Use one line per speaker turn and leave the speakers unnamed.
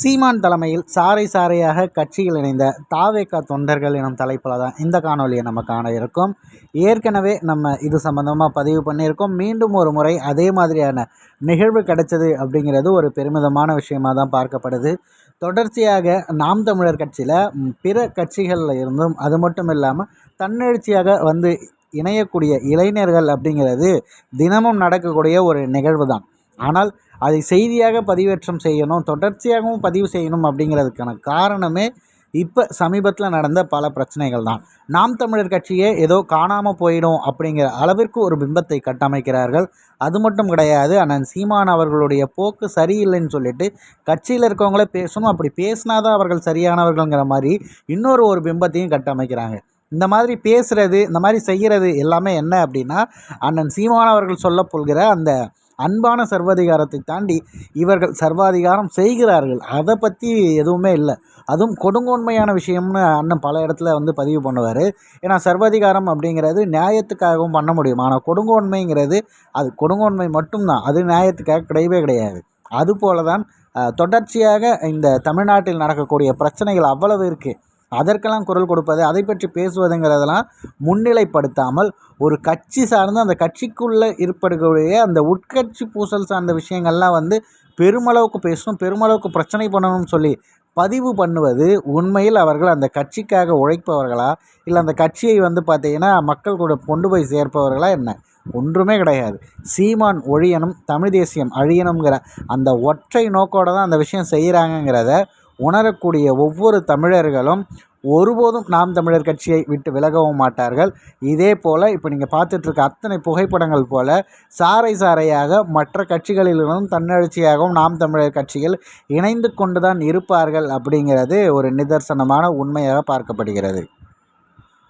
சீமான் தலைமையில் சாறை சாறையாக கட்சியில் இணைந்த தாவேக்கா தொண்டர்கள் எனும் தலைப்பில் தான் இந்த காணொலியை நம்ம காண இருக்கோம். ஏற்கனவே நம்ம இது சம்மந்தமாக பதிவு பண்ணியிருக்கோம். மீண்டும் ஒரு முறை அதே மாதிரியான நிகழ்வு கிடைச்சது அப்படிங்கிறது ஒரு பெருமிதமான விஷயமாக தான் பார்க்கப்படுது. தொடர்ச்சியாக நாம் தமிழர் கட்சியில் பிற கட்சிகளில் இருந்தும் அது மட்டும் இல்லாமல் தன்னெழுச்சியாக வந்து இணையக்கூடிய இளைஞர்கள் அப்படிங்கிறது தினமும் நடக்கக்கூடிய ஒரு நிகழ்வு தான். ஆனால் அதை செய்தியாக பதிவேற்றம் செய்யணும் தொடர்ச்சியாகவும் பதிவு செய்யணும் அப்படிங்கிறதுக்கான காரணமே இப்போ சமீபத்தில் நடந்த பல பிரச்சனைகள் தான். நாம் தமிழர் கட்சியே ஏதோ காணாமல் போயிடும் அப்படிங்கிற அளவிற்கு ஒரு பிம்பத்தை கட்டமைக்கிறார்கள். அது மட்டும் கிடையாது அண்ணன் சீமான் அவர்களுடைய போக்கு சரியில்லைன்னு சொல்லிட்டு கட்சியில் இருக்கவங்களே பேசணும் அப்படி பேசினாதான் அவர்கள் சரியானவர்கள்ங்கிற மாதிரி இன்னொரு ஒரு பிம்பத்தையும் கட்டமைக்கிறாங்க. இந்த மாதிரி பேசுகிறது இந்த மாதிரி செய்கிறது எல்லாமே என்ன அப்படின்னா அண்ணன் சீமான் அவர்கள் சொல்ல போகிற அந்த அன்பான சர்வாதிகாரத்தை தாண்டி இவர்கள் சர்வாதிகாரம் செய்கிறார்கள். அதை பற்றி எதுவுமே இல்லை. அதுவும் கொடுங்கோன்மையான விஷயம்னு அண்ணன் பல இடத்துல வந்து பதிவு பண்ணுவார். ஏன்னா சர்வாதிகாரம் அப்படிங்கிறது நியாயத்துக்காகவும் பண்ண முடியும். ஆனால் கொடுங்கோன்மைங்கிறது அது கொடுங்கோன்மை மட்டும்தான். அது நியாயத்துக்காக கிடையவே கிடையாது. அதுபோல தான் தொடர்ச்சியாக இந்த தமிழ்நாட்டில் நடக்கக்கூடிய பிரச்சனைகள் அவ்வளவு இருக்குது அதற்கெல்லாம் குரல் கொடுப்பது அதை பற்றி பேசுவதுங்கிறதெல்லாம் முன்னிலைப்படுத்தாமல் ஒரு கட்சி சார்ந்து அந்த கட்சிக்குள்ளே ஏற்படக்கூடிய அந்த உட்கட்சி பூசல் சார்ந்த விஷயங்கள்லாம் வந்து பெருமளவுக்கு பேசணும் பெருமளவுக்கு பிரச்சனை பண்ணணும்னு சொல்லி பதிவு பண்ணுவது உண்மையில் அவர்கள் அந்த கட்சிக்காக உழைப்பவர்களா? இல்லை அந்த கட்சியை வந்து பார்த்திங்கன்னா மக்கள் கூட கொண்டு போய் சேர்ப்பவர்களா என்ன? ஒன்றுமே கிடையாது. சீமான் ஒழியனும் தமிழ் தேசியம் அழியணுங்கிற அந்த ஒற்றை நோக்கோடு தான் அந்த விஷயம் செய்கிறாங்கங்கிறத உணரக்கூடிய ஒவ்வொரு தமிழர்களும் ஒருபோதும் நாம் தமிழர் கட்சியை விட்டு விலகவும் மாட்டார்கள். இதே போல் இப்போ நீங்கள் பார்த்துட்ருக்க அத்தனை புகைப்படங்கள் போல் சாறை சாறையாக மற்ற கட்சிகளிலிருந்தும் தன்னெழுச்சியாகவும் நாம் தமிழர் கட்சிகள் இணைந்து கொண்டு தான் இருப்பார்கள் அப்படிங்கிறது ஒரு நிதர்சனமான உண்மையாக பார்க்கப்படுகிறது.